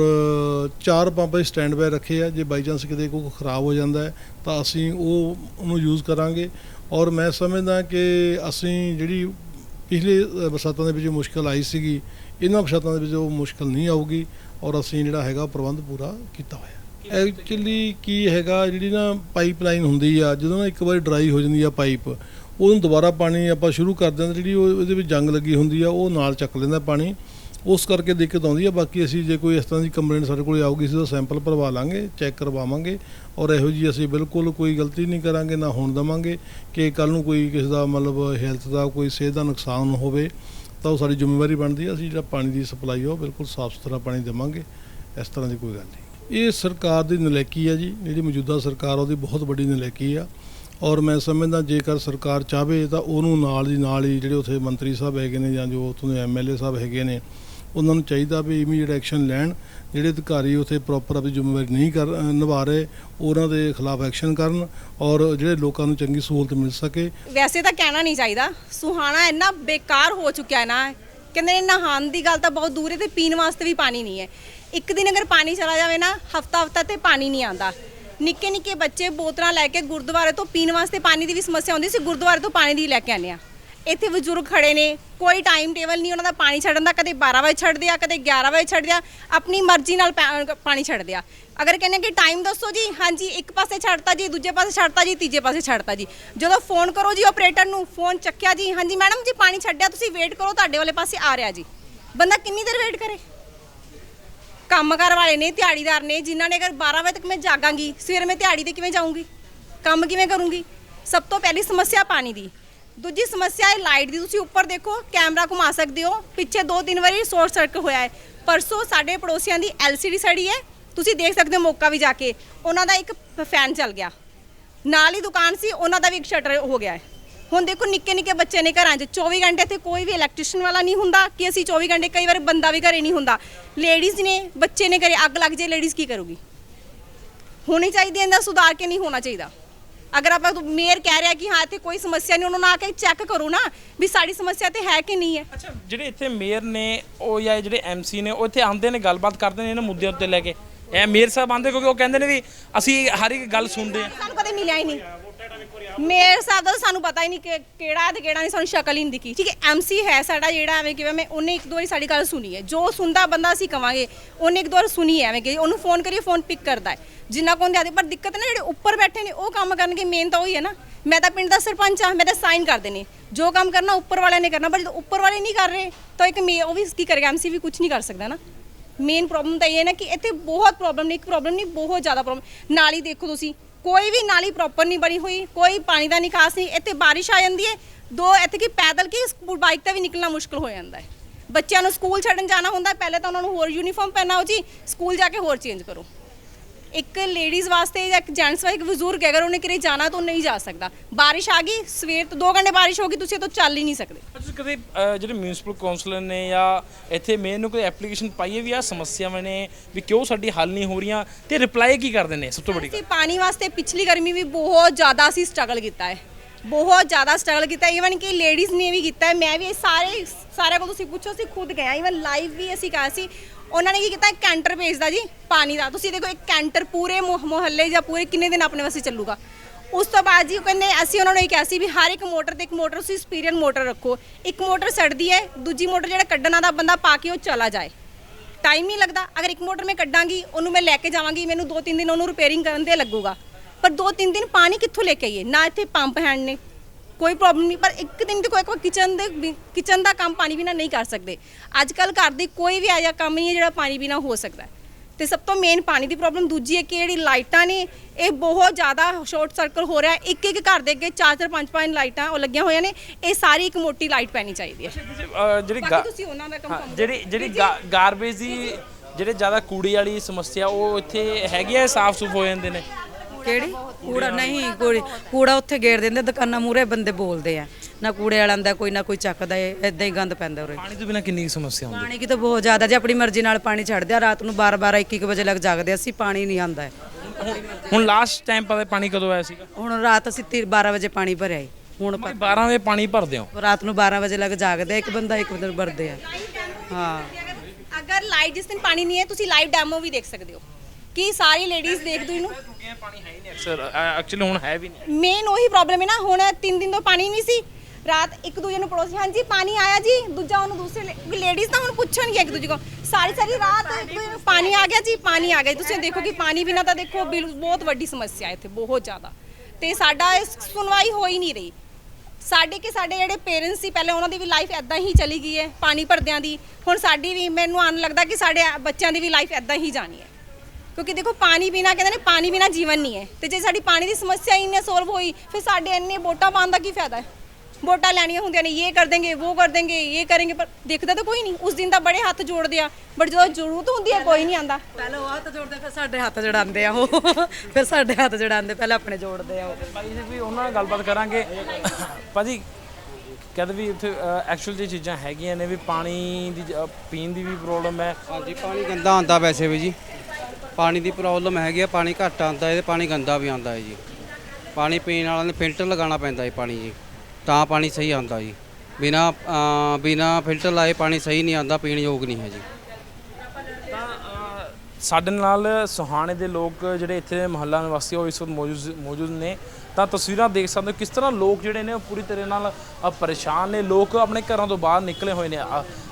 ਚਾਰ ਪੰਪ ਅਸੀਂ ਸਟੈਂਡ ਬਾਈ ਰੱਖੇ ਆ, ਜੇ ਬਾਈ ਚਾਂਸ ਕਿਤੇ ਕੋਈ ਖਰਾਬ ਹੋ ਜਾਂਦਾ ਹੈ, ਤਾਂ ਅਸੀਂ ਉਹ, ਉਹਨੂੰ ਯੂਜ਼ ਕਰਾਂਗੇ। ਔਰ ਮੈਂ ਸਮਝਦਾ ਕਿ ਅਸੀਂ ਜਿਹੜੀ ਪਿਛਲੇ ਬਰਸਾਤਾਂ ਦੇ ਵਿੱਚ ਜੋ ਮੁਸ਼ਕਲ ਆਈ ਸੀਗੀ, ਇਹਨਾਂ ਬਰਸਾਤਾਂ ਦੇ ਵਿੱਚ ਉਹ ਮੁਸ਼ਕਲ ਨਹੀਂ ਆਊਗੀ। ਔਰ ਅਸੀਂ ਜਿਹੜਾ ਹੈਗਾ ਪ੍ਰਬੰਧ ਪੂਰਾ ਕੀਤਾ ਹੋਇਆ। ਐਕਚੁਅਲੀ ਕੀ ਹੈਗਾ, ਜਿਹੜੀ ਨਾ ਪਾਈਪਲਾਈਨ ਹੁੰਦੀ ਆ, ਜਦੋਂ ਨਾ ਇੱਕ ਵਾਰੀ ਡਰਾਈ ਹੋ ਜਾਂਦੀ ਆ ਪਾਈਪ ਉਹਨੂੰ ਦੁਬਾਰਾ ਪਾਣੀ ਆਪਾਂ ਸ਼ੁਰੂ ਕਰ ਦਿੰਦੇ ਜਿਹੜੀ ਉਹ ਉਹਦੇ ਵਿੱਚ ਜੰਗ ਲੱਗੀ ਹੁੰਦੀ ਆ, ਉਹ ਨਾਲ ਚੱਕ ਲੈਂਦਾ ਪਾਣੀ। ਉਸ ਕਰਕੇ ਦਿੱਕਤ ਆਉਂਦੀ ਆ, ਬਾਕੀ ਅਸੀਂ ਜੇ ਕੋਈ ਇਸ ਤਰ੍ਹਾਂ ਦੀ ਕੰਪਲੇਂਟ ਸਾਡੇ ਕੋਲ ਆਊਗੀ, ਅਸੀਂ ਉਹਦਾ ਸੈਂਪਲ ਭਰਵਾ ਲਾਂਗੇ ਚੈੱਕ ਕਰਵਾਵਾਂਗੇ, ਔਰ ਇਹੋ ਜੀ ਅਸੀਂ ਬਿਲਕੁਲ ਕੋਈ ਗਲਤੀ ਨਹੀਂ ਕਰਾਂਗੇ, ਨਾ ਹੋਣ ਦੇਵਾਂਗੇ ਕਿ ਕੱਲ ਨੂੰ ਕੋਈ ਕਿਸੇ ਦਾ ਮਤਲਬ ਹੈਲਥ ਦਾ, ਕੋਈ ਸਿਹਤ ਦਾ ਨੁਕਸਾਨ ਹੋਵੇ। ਤਾਂ ਉਹ ਸਾਡੀ ਜ਼ਿੰਮੇਵਾਰੀ ਬਣਦੀ ਹੈ ਅਸੀਂ ਜਿਹੜਾ ਪਾਣੀ ਦੀ ਸਪਲਾਈ ਆ ਉਹ ਬਿਲਕੁਲ ਸਾਫ਼ ਸੁਥਰਾ ਪਾਣੀ ਦੇਵਾਂਗੇ ਇਸ ਤਰ੍ਹਾਂ ਦੀ ਕੋਈ ਗੱਲ ਨਹੀਂ। ਇਹ ਸਰਕਾਰ ਦੀ ਨਲਾਇਕੀ ਆ ਜੀ ਜਿਹੜੀ ਮੌਜੂਦਾ ਸਰਕਾਰ ਆ, ਉਹਦੀ ਬਹੁਤ ਵੱਡੀ ਨਲਾਇਕੀ ਆ ਔਰ ਮੈਂ ਸਮਝਦਾ ਜੇਕਰ ਸਰਕਾਰ ਚਾਹਵੇ ਤਾਂ ਉਹਨੂੰ ਨਾਲ ਦੀ ਨਾਲ ਹੀ ਜਿਹੜੇ ਉੱਥੇ ਮੰਤਰੀ ਸਾਹਿਬ ਹੈਗੇ ਨੇ ਜਾਂ ਜੋ ਉੱਥੋਂ ਦੇ ਐਮਐਲਏ ਸਾਹਿਬ ਹੈਗੇ ਨੇ ਉਹਨਾਂ ਨੂੰ ਚਾਹੀਦਾ ਵੀ ਇਮੀਡੀਏਟ ਐਕਸ਼ਨ ਲੈਣ, ਜਿਹੜੇ ਅਧਿਕਾਰੀ ਉੱਥੇ ਪ੍ਰੋਪਰ ਆਪਣੀ ਜ਼ਿੰਮੇਵਾਰੀ ਨਹੀਂ ਕਰ ਨਿਭਾ ਰਹੇ, ਉਹਨਾਂ ਦੇ ਖਿਲਾਫ ਐਕਸ਼ਨ ਕਰਨ ਔਰ ਜਿਹੜੇ ਲੋਕਾਂ ਨੂੰ ਚੰਗੀ ਸਹੂਲਤ ਮਿਲ ਸਕੇ। ਵੈਸੇ ਤਾਂ ਕਹਿਣਾ ਨਹੀਂ ਚਾਹੀਦਾ। ਸੁਹਾਣਾ ਇੰਨਾ ਬੇਕਾਰ ਹੋ ਚੁੱਕਿਆ ਨਾ, ਕਹਿੰਦੇ ਨੇ ਨਹਾਉਣ ਦੀ ਗੱਲ ਤਾਂ ਬਹੁਤ ਦੂਰ ਹੈ ਤੇ ਪੀਣ ਵਾਸਤੇ ਵੀ ਪਾਣੀ ਨਹੀਂ ਹੈ। ਇੱਕ ਦਿਨ ਅਗਰ ਪਾਣੀ ਚਲਾ ਜਾਵੇ ਨਾ, ਹਫਤਾ ਹਫਤਾ ਤੇ ਪਾਣੀ ਨਹੀਂ ਆਉਂਦਾ। ਨਿੱਕੇ ਨਿੱਕੇ ਬੱਚੇ ਬੋਤਲਾਂ ਲੈ ਕੇ ਗੁਰਦੁਆਰੇ ਤੋਂ ਪੀਣ ਵਾਸਤੇ ਪਾਣੀ ਦੀ ਵੀ ਸਮੱਸਿਆ ਆਉਂਦੀ ਸੀ, ਗੁਰਦੁਆਰੇ ਤੋਂ ਪਾਣੀ ਦੀ ਲੈ ਕੇ ਆਉਂਦੇ ਆ ਇੱਥੇ ਬਜ਼ੁਰਗ ਖੜੇ ਨੇ। ਕੋਈ ਟਾਈਮ ਟੇਬਲ ਨਹੀਂ, ਉਹਨਾਂ ਦਾ ਪਾਣੀ ਛੱਡਣ ਦਾ, ਕਦੇ 12 ਵਜੇ ਛੱਡਦੇ ਆ ਕਦੇ 11 ਵਜੇ ਛੱਡਦੇ ਆ ਆਪਣੀ ਮਰਜ਼ੀ ਨਾਲ ਪਾ- ਪਾਣੀ ਛੱਡਦੇ ਆ ਅਗਰ ਕਹਿੰਦੇ ਕਿ ਟਾਈਮ ਦੱਸੋ ਜੀ, ਹਾਂਜੀ, ਇੱਕ ਪਾਸੇ ਛੱਡਤਾ ਜੀ, ਦੂਜੇ ਪਾਸੇ ਛੱਡਤਾ ਜੀ, ਤੀਜੇ ਪਾਸੇ ਛੱਡਤਾ ਜੀ। ਜਦੋਂ ਫੋਨ ਕਰੋ ਜੀ ਆਪਰੇਟਰ ਨੂੰ ਫੋਨ ਚੱਕਿਆ ਜੀ, ਹਾਂਜੀ ਮੈਡਮ ਜੀ, ਪਾਣੀ ਛੱਡਿਆ, ਤੁਸੀਂ ਵੇਟ ਕਰੋ, ਤੁਹਾਡੇ ਵਾਲੇ ਪਾਸੇ ਆ ਰਿਹਾ ਜੀ। ਬੰਦਾ ਕਿੰਨੀ ਦੇਰ ਵੇਟ ਕਰੇ? ਕੰਮਕਾਰ ਵਾਲੇ ਨੇ, ਦਿਹਾੜੀਦਾਰ ਨੇ, ਜਿਨ੍ਹਾਂ ਨੇ ਅਗਰ 12 ਵਜੇ ਤੱਕ ਮੈਂ ਜਾਗਾਂਗੀ, ਸਵੇਰ ਮੈਂ ਦਿਹਾੜੀ ਤੇ ਕਿਵੇਂ ਜਾਊਂਗੀ? ਕੰਮ ਕਿਵੇਂ ਕਰੂੰਗੀ? ਸਭ ਤੋਂ ਪਹਿਲੀ ਸਮੱਸਿਆ ਪਾਣੀ ਦੀ। ਦੂਜੀ ਸਮੱਸਿਆ ਹੈ ਲਾਈਟ ਦੀ, ਤੁਸੀਂ ਉੱਪਰ ਦੇਖੋ, ਕੈਮਰਾ ਘੁਮਾ ਸਕਦੇ ਹੋ। ਪਿੱਛੇ ਦੋ ਤਿੰਨ ਵਾਰੀ ਸ਼ੋਰਟ ਸਰਕਟ ਹੋਇਆ ਹੈ। ਪਰਸੋਂ ਸਾਡੇ ਪੜੋਸੀਆਂ ਦੀ ਐਲਸੀਡੀ ਸੜੀ ਹੈ। ਤੁਸੀਂ ਦੇਖ ਸਕਦੇ ਹੋ ਮੌਕਾ ਵੀ ਜਾ ਕੇ। ਉਹਨਾਂ ਦਾ ਇੱਕ ਫੈਨ ਚੱਲ ਗਿਆ। ਨਾਲ ਹੀ ਦੁਕਾਨ ਸੀ, ਉਹਨਾਂ ਦਾ ਵੀ ਇੱਕ ਸ਼ਟਰ ਹੋ ਗਿਆ ਹੈ। ਹੁਣ ਦੇਖੋ, ਨਿੱਕੇ ਨਿੱਕੇ ਬੱਚੇ ਨੇ ਘਰਾਂ 'ਚ। 24 ਘੰਟੇ ਇੱਥੇ ਕੋਈ ਵੀ ਇਲੈਕਟ੍ਰੀਸ਼ੀਅਨ ਵਾਲਾ ਨਹੀਂ ਹੁੰਦਾ ਕਿ ਅਸੀਂ 24 ਘੰਟੇ ਕਈ ਵਾਰ ਬੰਦਾ ਵੀ ਘਰੇ ਨਹੀਂ ਹੁੰਦਾ। ਲੇਡੀਜ਼ ਨੇ, ਬੱਚੇ ਨੇ ਘਰੇ ਅੱਗ ਲੱਗ ਜੇ ਲੇਡੀਜ਼ ਕੀ ਕਰੂਗੀ? ਹੋਣੀ ਚਾਹੀਦੀ ਹੈ, ਇਹਦਾ ਸੁਧਾਰ ਕੇ ਨਹੀਂ ਹੋਣਾ ਚਾਹੀਦਾ? ਅਗਰ ਆਪਾਂ ਮੇਅਰ ਕਹਿ ਰਿਹਾ ਕਿ ਹਾਂ ਇੱਥੇ ਕੋਈ ਸਮੱਸਿਆ ਨਹੀਂ ਉਹਨਾਂ ਨੂੰ ਆ ਕੇ ਚੈੱਕ ਕਰੋ ਨਾ ਵੀ ਸਾਡੀ ਸਮੱਸਿਆ ਤੇ ਹੈ ਕਿ ਨਹੀਂ ਹੈ। ਅੱਛਾ ਜਿਹੜੇ ਇੱਥੇ ਮੇਅਰ ਨੇ ਉਹ ਜਾਂ ਜਿਹੜੇ ਐਮਸੀ ਨੇ ਉਹ ਇੱਥੇ ਆਉਂਦੇ ਨੇ ਗੱਲਬਾਤ ਕਰਦੇ ਨੇ ਇਹਨਾਂ ਮੁੱਦਿਆਂ ਉੱਤੇ ਲੈ ਕੇ। ਇਹ ਮੇਅਰ ਸਾਹਿਬ ਆਉਂਦੇ ਕਿਉਂਕਿ ਉਹ ਕਹਿੰਦੇ ਨੇ ਵੀ ਅਸੀਂ ਹਰ ਇੱਕ ਗੱਲ ਸੁਣਦੇ ਹਾਂ। ਸਾਨੂੰ ਕਦੇ ਮਿਲਿਆ ਹੀ ਨਹੀਂ। ਮੇਅਰ ਸਾਹਿਬ ਦਾ ਤਾਂ ਸਾਨੂੰ ਪਤਾ ਹੀ ਨਹੀਂ ਕਿ ਕਿਹੜਾ ਹੈ ਤੇ ਕਿਹੜਾ ਨਹੀਂ, ਸਾਨੂੰ ਸ਼ਕਲ ਹੀ ਨਹੀਂ ਦਿਖੀ। ਠੀਕ ਹੈ ਐਮਸੀ ਹੈ ਸਾਡਾ ਜਿਹੜਾ ਐਵੇਂ ਕਿਵੇਂ, ਮੈਂ ਉਹਨੇ ਇੱਕ ਦੋ ਵਾਰੀ ਸਾਡੀ ਗੱਲ ਸੁਣੀ ਹੈ। ਜੋ ਸੁਣਦਾ ਬੰਦਾ ਅਸੀਂ ਕਵਾਂਗੇ, ਉਹਨੇ ਇੱਕ ਦੋ ਵਾਰ ਸੁਣੀ ਹੈ ਐਵੇਂ ਕਿ ਉਹਨੂੰ ਫੋਨ ਕਰੀਏ ਫੋਨ ਪਿਕ ਕਰਦਾ ਹੈ। ਜਿੰਨਾ ਕੋਲ ਆਦੇ ਪਰ ਦਿੱਕਤ ਨਾ ਜਿਹੜੇ ਉੱਪਰ ਬੈਠੇ ਨੇ, ਉਹ ਕੰਮ ਕਰਨਗੇ ਮੇਨ ਤਾਂ ਉਹੀ ਹੈ ਨਾ। ਮੈਂ ਤਾਂ ਪਿੰਡ ਦਾ ਸਰਪੰਚ ਆ ਮੈਂ ਤਾਂ ਸਾਈਨ ਕਰਦੇ ਨੇ ਜੋ ਕੰਮ ਕਰਨਾ, ਉੱਪਰ ਵਾਲਿਆਂ ਨੇ ਕਰਨਾ, ਪਰ ਜਦੋਂ ਉੱਪਰ ਵਾਲੇ ਨਹੀਂ ਕਰ ਰਹੇ, ਤਾਂ ਇੱਕ ਮੇ ਉਹ ਵੀ ਕੀ ਕਰੇਗਾ ਐਮਸੀ ਵੀ ਕੁਝ ਨਹੀਂ ਕਰ ਸਕਦਾ ਨਾ। ਮੇਨ ਪ੍ਰੋਬਲਮ ਤਾਂ ਇਹ ਹੈ ਨਾ ਕਿ ਇੱਥੇ ਬਹੁਤ ਪ੍ਰੋਬਲਮ ਨੇ, ਇੱਕ ਪ੍ਰੋਬਲਮ ਨਹੀਂ, ਬਹੁਤ ਜ਼ਿਆਦਾ ਪ੍ਰੋਬਲਮ ਨਾਲੀ ਦੇਖੋ ਤੁਸੀਂ ਕੋਈ ਵੀ ਨਾਲੀ ਪ੍ਰੋਪਰ ਨਹੀਂ ਬਣੀ ਹੋਈ, ਕੋਈ ਪਾਣੀ ਦਾ ਨਿਕਾਸ ਨਹੀਂ, ਇੱਥੇ ਬਾਰਿਸ਼ ਆ ਜਾਂਦੀ ਹੈ, ਦੋ ਇੱਥੇ ਕੀ ਪੈਦਲ ਕੀ ਬਾਈਕ ਤੇ ਵੀ ਨਿਕਲਣਾ ਮੁਸ਼ਕਲ ਹੋ ਜਾਂਦਾ ਹੈ। ਬੱਚਿਆਂ ਨੂੰ ਸਕੂਲ ਛੱਡਣ ਜਾਣਾ ਹੁੰਦਾ, ਪਹਿਲੇ ਤਾਂ ਉਹਨਾਂ ਨੂੰ ਹੋਰ ਯੂਨੀਫਾਰਮ ਪਹਿਨਾਓ ਜੀ ਸਕੂਲ ਜਾ ਕੇ ਹੋਰ ਚੇਂਜ ਕਰੋ। ਇੱਕ ਲੇਡੀਜ਼ ਵਾਸਤੇ ਜਾਂ ਇੱਕ ਜੈਂਟਸ ਵਾਸਤੇ ਇੱਕ ਬਜ਼ੁਰਗ ਹੈ, ਅਗਰ ਉਹਨੇ ਕਿਤੇ ਜਾਣਾ ਤਾਂ ਉਹ ਨਹੀਂ ਜਾ ਸਕਦਾ। ਬਾਰਿਸ਼ ਆ ਗਈ ਸਵੇਰ ਤੋਂ 2 ਘੰਟੇ ਬਾਰਿਸ਼ ਹੋ ਗਈ ਤੁਸੀਂ ਤੋਂ ਚੱਲ ਹੀ ਨਹੀਂ ਸਕਦੇ। ਤੁਸੀਂ ਕਦੇ ਅਹ, ਜਿਹੜੇ ਮਿਊਨਿਸਪਲ ਕਾਉਂਸਲਰ ਨੇ ਜਾਂ ਇੱਥੇ ਮੇਅਰ ਨੂੰ ਕੋਈ ਐਪਲੀਕੇਸ਼ਨ ਪਾਈ ਹੈ ਵੀ ਆ ਸਮੱਸਿਆਵਾਂ ਨੇ ਵੀ ਕਿਉਂ ਸਾਡੀ ਹੱਲ ਨਹੀਂ ਹੋ ਰਹੀਆਂ ਤੇ ਰਿਪਲਾਈ ਕੀ ਕਰਦੇ ਨੇ ਸਭ ਤੋਂ ਵੱਡੀ ਗੱਲ? ਅਸੀਂ ਪਾਣੀ ਵਾਸਤੇ ਪਿਛਲੀ ਗਰਮੀ ਵੀ ਬਹੁਤ ਜ਼ਿਆਦਾ ਅਸੀਂ ਸਟਰਗਲ ਕੀਤਾ ਹੈ। ਬਹੁਤ ਜ਼ਿਆਦਾ ਸਟਰਗਲ ਕੀਤਾ ਈਵਨ ਕਿ ਲੇਡੀਜ਼ ਨੇ ਵੀ ਕੀਤਾ ਮੈਂ ਵੀ ਇਹ ਸਾਰੇ, ਸਾਰਿਆਂ ਕੋਲ ਤੁਸੀਂ ਪੁੱਛੋ, ਅਸੀਂ ਖੁਦ ਗਏ ਈਵਨ ਲਾਈਵ ਵੀ ਅਸੀਂ ਕਿਹਾ ਸੀ। ਉਹਨਾਂ ਨੇ ਕੀ ਕੀਤਾ ਕੈਂਟਰ ਭੇਜਦਾ ਜੀ, ਪਾਣੀ ਦਾ। ਤੁਸੀਂ ਦੇਖੋ, ਇੱਕ ਕੈਂਟਰ ਪੂਰੇ ਮੁਹ- ਮੁਹੱਲੇ ਜਾਂ ਪੂਰੇ ਕਿੰਨੇ ਦਿਨ ਆਪਣੇ ਵਾਸਤੇ ਚੱਲੂਗਾ। ਉਸ ਤੋਂ ਬਾਅਦ ਜੀ ਉਹ ਕਹਿੰਦੇ, ਅਸੀਂ ਉਹਨਾਂ ਨੂੰ ਇਹ ਕਿਹਾ ਸੀ ਵੀ ਹਰ ਇੱਕ ਮੋਟਰ ਤੇ ਇੱਕ ਮੋਟਰ, ਤੁਸੀਂ ਸਪੀਰੀਅਰ ਮੋਟਰ ਰੱਖੋ। ਇੱਕ ਮੋਟਰ ਸੜਦੀ ਹੈ, ਦੂਜੀ ਮੋਟਰ ਜਿਹੜਾ ਕੱਢਣ ਦਾ ਬੰਦਾ ਪਾ ਕੇ ਉਹ ਚਲਾ ਜਾਏ। ਟਾਈਮ ਨਹੀਂ ਲੱਗਦਾ। ਅਗਰ ਇੱਕ ਮੋਟਰ ਮੈਂ ਕੱਢਾਂਗੀ, ਉਹਨੂੰ ਮੈਂ ਲੈ ਕੇ ਜਾਵਾਂਗੀ, ਮੈਨੂੰ 2-3 ਦਿਨ ਉਹਨੂੰ ਰਿਪੇਅਰਿੰਗ ਕਰਨ ਦੇ ਲੱਗੂਗਾ। ਪਰ 2-3 ਦਿਨ ਪਾਣੀ ਕਿੱਥੋਂ ਲੈ ਕੇ ਆਈਏ? ਨਾ ਇੱਥੇ ਪੰਪ ਹੈਂਡ ਨੇ ਕੋਈ ਪ੍ਰੋਬਲਮ ਨਹੀਂ ਪਰ ਇੱਕ ਦਿਨ ਦੀ ਕੋਈ ਕੋਈ ਕਿਚਨ ਦੇ ਕਿਚਨ ਦਾ ਕੰਮ ਪਾਣੀ ਬਿਨਾ ਨਹੀਂ ਕਰ ਸਕਦੇ। ਅੱਜ ਕੱਲ ਘਰ ਦੀ ਕੋਈ ਵੀ ਐਜਾ ਕੰਮ ਨਹੀਂ ਹੈ ਜਿਹੜਾ ਪਾਣੀ ਬਿਨਾ ਹੋ ਸਕਦਾ। ਹੈ। ਤੇ ਸਭ ਤੋਂ ਮੇਨ ਪਾਣੀ ਦੀ ਪ੍ਰੋਬਲਮ ਦੂਜੀ ਹੈ ਕਿ ਜਿਹੜੀ ਲਾਈਟਾਂ ਨੇ ਇਹ ਬਹੁਤ ਜ਼ਿਆਦਾ ਸ਼ਾਰਟ ਸਰਕਲ ਹੋ ਰਿਹਾ ਇੱਕ ਇੱਕ ਘਰ ਦੇ ਅੱਗੇ ਚਾਰ ਚਾਰ ਪੰਜ ਪੰਜ ਲਾਈਟਾਂ ਉਹ ਲੱਗੀਆਂ ਹੋਈਆਂ ਨੇ ਇਹ ਸਾਰੀ ਇੱਕ ਮੋਟੀ ਲਾਈਟ ਪੈਣੀ ਚਾਹੀਦੀ ਹੈ। ਜਿਹੜੀ ਤੁਸੀਂ ਉਹਨਾਂ ਦਾ ਹਾਂ, ਜਿਹੜੀ ਜਿਹੜੀ ਗਾਰਬੇਜ ਦੀ ਜਿਹੜੇ ਜ਼ਿਆਦਾ ਕੂੜੇ ਵਾਲੀ ਸਮੱਸਿਆ ਉਹ ਇੱਥੇ ਹੈਗੀ ਆ ਸਾਫ਼ ਸੁਫ ਹੋ ਜਾਂਦੇ ਨੇ? ਕਿਹੜੀ? ਕੂੜਾ ਨਹੀਂ ਕੂੜੇ- ਕੂੜਾ ਉੱਥੇ ਗੇੜ ਦਿੰਦੇ ਦੁਕਾਨਾਂ ਮੂਰੇ ਬੰਦੇ ਬੋਲਦੇ ਆ। ਨਾ ਕੂੜੇ ਵਾਲਾ ਆਂਦਾ ਕੋਈ ਨਾ ਕੋਈ ਚੱਕਦਾ ਏ ਇਦਾਂ ਹੀ ਗੰਦ ਪੈਂਦਾ ਉਰੇ। ਪਾਣੀ ਤੋਂ ਬਿਨਾ ਕਿੰਨੀ ਸਮੱਸਿਆ ਹੁੰਦੀ ਪਾਣੀ ਕੀ ਤਾਂ ਬਹੁਤ ਜ਼ਿਆਦਾ ਜੇ ਆਪਣੀ ਮਰਜ਼ੀ ਨਾਲ ਪਾਣੀ ਛੱਡਦੇ ਆ ਰਾਤ ਨੂੰ 12 12 1 1 ਵਜੇ ਲੱਗ ਜਾਗਦੇ ਅਸੀਂ ਪਾਣੀ ਨਹੀਂ ਆਂਦਾ। ਹੁਣ ਲਾਸਟ ਟਾਈਮ ਪਤਾ ਪਾਣੀ ਕਦੋਂ ਆਇਆ ਸੀਗਾ? ਹੁਣ ਰਾਤ ਅਸੀਂ 12 ਵਜੇ ਪਾਣੀ ਭਰਿਆ ਏ ਹੁਣ ਪ- 12 ਵਜੇ ਪਾਣੀ ਭਰਦੇ ਹੋ? ਰਾਤ ਨੂੰ 12 ਵਜੇ ਲੱਗ ਜਾਗਦੇ ਇੱਕ ਬੰਦਾ ਇੱਕ ਬੰਦਾ ਭਰਦੇ ਆ। ਹਾਂ। ਅਗਰ ਲਾਈਵ ਜਿਸ ਦਿਨ ਪਾਣੀ ਨਹੀਂ ਹੈ ਤੁਸੀਂ ਲਾਈਵ ਡੈਮੋ ਵੀ ਦੇਖ ਸਕਦੇ ਹੋ। ਕਿ ਸਾਰੀ ਲੇਡੀਜ਼ ਦੇਖ ਦੋ ਇਹਨੂੰ? ਅਕਸਰ ਐਕਚੁਅਲੀ ਹੁਣ ਹੈ ਵੀ ਨਹੀਂ। ਮੇਨ ਉਹੀ ਪ੍ਰੋਬਲਮ ਹੈ ਨਾ ਹੁਣ ਤਿੰਨ ਦਿਨ ਤੋਂ ਪਾਣੀ ਨਹੀਂ ਸੀ। ਰਾਤ ਇੱਕ ਦੂਜੇ ਨੂੰ ਪੜੋਸੀ ਹਾਂਜੀ ਪਾਣੀ ਆਇਆ ਜੀ ਦੂਜਾ ਉਹਨੂੰ ਦੂਸਰੇ ਲੇਡੀਜ਼ ਤਾਂ ਹੁਣ ਪੁੱਛਣਗੇ ਇੱਕ ਦੂਜੇ ਕੋਲ। ਸਾਰੀ ਸਾਰੀ ਰਾਤ ਇੱਕ ਦੂਜੇ ਨੂੰ ਪਾਣੀ ਆ ਗਿਆ ਜੀ ਪਾਣੀ ਆ ਗਿਆ ਜੀ। ਤੁਸੀਂ ਦੇਖੋ ਕਿ ਪਾਣੀ ਬਿਨਾ ਤਾਂ ਦੇਖੋ ਬਿਲ ਬਹੁਤ ਵੱਡੀ ਸਮੱਸਿਆ ਹੈ ਇੱਥੇ ਬਹੁਤ ਜ਼ਿਆਦਾ। ਤੇ ਸਾਡਾ ਇਸ ਸੁਣਵਾਈ ਹੋ ਹੀ ਨਹੀਂ ਰਹੀ। ਸਾਡੇ ਕਿ ਸਾਡੇ ਜਿਹੜੇ ਪੇਰੈਂਟਸ ਸੀ ਪਹਿਲੇ ਉਹਨਾਂ ਦੀ ਵੀ ਲਾਈਫ ਐਦਾਂ ਹੀ ਚਲੀ ਗਈ ਹੈ ਪਾਣੀ ਭਰਦਿਆਂ ਦੀ। ਹੁਣ ਸਾਡੀ ਵੀ ਮੈਨੂੰ ਆਨ ਲੱਗਦਾ ਕਿ ਸਾਡੇ ਬੱਚਿਆਂ ਦੀ ਵੀ ਲਾਈਫ ਐਦਾਂ ਹੀ ਜਾਣੀ ਹੈ। ਕਿਉਂਕਿ ਦੇਖੋ ਪਾਣੀ ਬਿਨਾ ਕਹਿੰਦੇ ਨੇ ਪਾਣੀ ਬਿਨਾ ਜੀਵਨ ਨਹੀਂ ਹੈ। ਤੇ ਜੇ ਸਾਡੀ ਪਾਣੀ ਦੀ ਸਮੱਸਿਆ ਹੀ ਸੋਲਵ ਹੋਈ ਫਿਰ ਸਾਡੇ ਇੰਨੇ ਵੋਟਾਂ ਪਾਉਣ ਦਾ ਕੀ ਫਾਇਦਾ ਹੈ? ਵੋਟਾਂ ਲੈਣੀਆਂ ਹੁੰਦੀਆਂ ਨੇ ਇਹ ਕਰ ਦੇਂਗੇ ਉਹ ਕਰ ਦੇਂਗੇ ਇਹ ਕरेंगे ਪਰ ਦੇਖਦਾ ਤਾਂ ਕੋਈ ਨਹੀਂ। ਉਸ ਦਿਨ ਤਾਂ ਬੜੇ ਹੱਥ ਜੋੜਦੇ ਆ ਬਟ ਜਦੋਂ ਜ਼ਰੂਰਤ ਹੁੰਦੀ ਹੈ ਕੋਈ ਨਹੀਂ ਆਂਦਾ ਪਹਿਲਾਂ ਉਹ ਹੱਥ ਜੋੜਦੇ ਫਿਰ ਸਾਡੇ ਹੱਥ ਜੜਾਉਂਦੇ ਆ ਉਹ। ਫਿਰ ਸਾਡੇ ਹੱਥ ਜੜਾਉਂਦੇ ਪਹਿਲਾਂ ਆਪਣੇ ਜੋੜਦੇ ਆ ਉਹ। ਭਾਈ ਜੀ ਵੀ ਉਹਨਾਂ ਨਾਲ ਗੱਲਬਾਤ ਕਰਾਂਗੇ ਭਾਜੀ ਕਹਿੰਦੇ ਵੀ ਇੱਥੇ ਐਕਚੁਅਲ ਜੀ ਚੀਜ਼ਾਂ ਹੈਗੀਆਂ ਨੇ ਵੀ ਪਾਣੀ ਦੀ ਪੀਣ ਦੀ ਵੀ ਪ੍ਰੋਬਲਮ ਹੈ। ਹਾਂਜੀ ਪਾਣੀ ਗੰਦਾ ਆਂਦਾ ਵੈਸੇ ਵੀ ਜੀ। ਪਾਣੀ ਦੀ ਪ੍ਰੋਬਲਮ ਹੈਗੀ ਆ, ਪਾਣੀ ਘੱਟ ਆਉਂਦਾ ਹੈ ਤੇ ਪਾਣੀ ਗੰਦਾ ਵੀ ਆਉਂਦਾ ਹੈ ਜੀ। ਪਾਣੀ ਪੀਣ ਵਾਲਿਆਂ ਨੂੰ ਫਿਲਟਰ ਲਗਾਉਣਾ ਪੈਂਦਾ ਹੈ ਪਾਣੀ ਜੀ, ਤਾਂ ਪਾਣੀ ਸਹੀ ਆਉਂਦਾ ਜੀ। ਬਿਨਾ ਬਿਨਾ ਫਿਲਟਰ ਲਾਏ ਪਾਣੀ ਸਹੀ ਨਹੀਂ ਆਉਂਦਾ, ਪੀਣ ਯੋਗ ਨਹੀਂ ਹੈ ਜੀ। ਸਾਡੇ ਨਾਲ ਸੁਹਾਣੇ ਦੇ ਲੋਕ ਜਿਹੜੇ ਇੱਥੇ ਦੇ ਮੁਹੱਲਾ ਨਿਵਾਸੀ ਉਹ ਇਸ ਵਕਤ ਮੌਜੂਦ ਮੌਜੂਦ ਨੇ। ਤਾਂ ਤਸਵੀਰਾਂ ਦੇਖ ਸਕਦੇ ਹੋ ਕਿਸ ਤਰ੍ਹਾਂ ਲੋਕ ਜਿਹੜੇ ਨੇ ਉਹ ਪੂਰੀ ਤਰ੍ਹਾਂ ਨਾਲ ਪਰੇਸ਼ਾਨ ਨੇ। ਲੋਕ ਆਪਣੇ ਘਰਾਂ ਤੋਂ ਬਾਹਰ ਨਿਕਲੇ ਹੋਏ ਨੇ।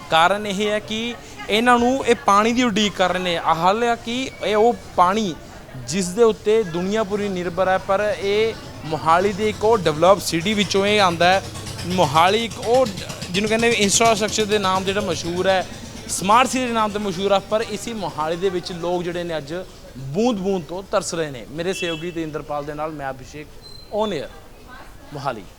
ਕਾਰਨ ਇਹ ਹੈ ਕਿ ਇਹਨਾਂ ਨੂੰ ਇਹ ਪਾਣੀ ਦੀ ਉਡੀਕ ਕਰ ਰਹੇ ਨੇ। ਹਾਲਾਂਕਿ ਇਹ ਉਹ ਪਾਣੀ ਜਿਸ ਦੇ ਉੱਤੇ ਦੁਨੀਆ ਪੂਰੀ ਨਿਰਭਰ ਹੈ, ਪਰ ਇਹ ਮੋਹਾਲੀ ਦੇ ਇੱਕ ਉਹ ਡਿਵੈਲਪ ਸਿਟੀ ਵਿੱਚੋਂ ਇਹ ਆਂਦਾ ਹੈ। ਮੋਹਾਲੀ ਇੱਕ ਉਹ ਜਿਹਨੂੰ ਕਹਿੰਦੇ ਇੰਫਰਾਸਟ੍ਰਕਚਰ ਦੇ ਨਾਮ ਜਿਹੜਾ ਮਸ਼ਹੂਰ ਹੈ ਸਮਾਰਟ ਸਿਟੀ ਦੇ ਨਾਮ ਤੇ ਮਸ਼ਹੂਰ ਆ, ਪਰ ਇਸੀ ਮੋਹਾਲੀ ਦੇ ਵਿੱਚ ਲੋਕ ਜਿਹੜੇ ਨੇ ਅੱਜ ਬੂੰਦ ਬੂੰਦ ਤੋਂ ਤਰਸ ਰਹੇ ਨੇ। ਮੇਰੇ ਸਹਿਯੋਗੀ ਤੇ ਇੰਦਰਪਾਲ ਦੇ ਨਾਲ ਮੈਂ ਅਭਿਸ਼ੇਕ ਔਨ 에ਅਰ ਮੋਹਾਲੀ।